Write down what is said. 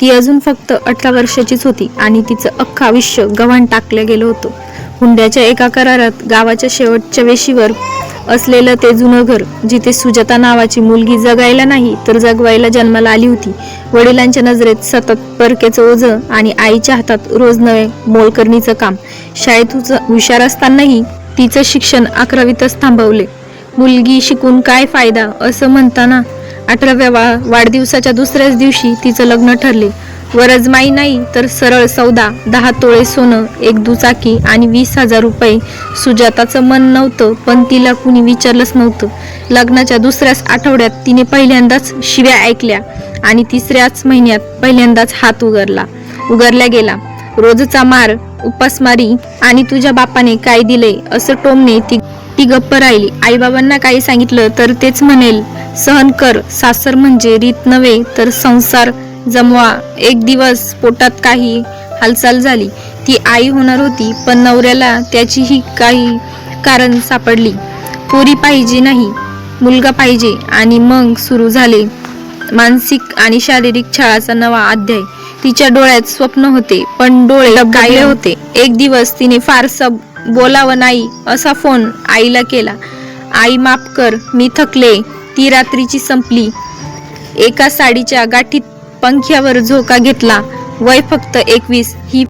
ती अजून फक्त अठरा वर्षाचीच होती आणि तिचं अख्खं आयुष्य गव्हाण टाकलं गेलं होतं. हुंड्याच्या एका करारात गावाच्या शेवटच्या वेशीवर असलेलं ते जुनं घर जिथे सुजाता नावाची मुलगी जगायला नाही तर जगवायला जन्माला आली होती वडिलांच्या नजरेत सतत परकेचं ओझं आणि आईच्या हातात रोज नवे मोलकरणीचं काम. शाळेत हुशार असतानाही तिचं शिक्षण अकरावीतच थांबवले. मुलगी शिकून काय फायदा असं म्हणताना अठराव्या वा वाढदिवसाच्या दुसऱ्याच दिवशी तिचं लग्न ठरले. वरजमाई नाही तर सरळ सौदा दहा तोळे सोनं एक दुचाकी आणि वीस हजार रुपये. सुजाताचं मन नव्हतं पण तिला कुणी विचारलंच नव्हतं. लग्नाच्या दुसऱ्याच आठवड्यात तिने पहिल्यांदाच शिव्या ऐकल्या आणि तिसऱ्याच महिन्यात पहिल्यांदाच हात उघडला. उगारला गेला. रोजचा मार उपासमारी आणि तुझ्या बापाने काय दिले असं टोमने ती ती गप्प राहिली. आईबाबांना काही सांगितलं तर तेच म्हणेल सहन कर. सासर म्हणजे रीत नव्हे तर संसार जमवा. एक दिवस पोटात काही हालचाल झाली. ती आई होणार होती पण नवऱ्याला त्याचीही काही कारण सापडली. पोरी पाहिजे नाही मुलगा पाहिजे आणि मग सुरू झाले. मानसिक आणि शारीरिक छळाचा नवा अध्याय. तिच्या डोळ्यात स्वप्न होते पण डोळे गायले होते. एक दिवस तिने फारसं बोलावं नाही असा फोन आईला केला. आई माफ कर मी थकले ती रात्रीची संपली. एका साडीच्या गाठीत पंख्यावर झोका घेतला. वय फक्त एकवीस ही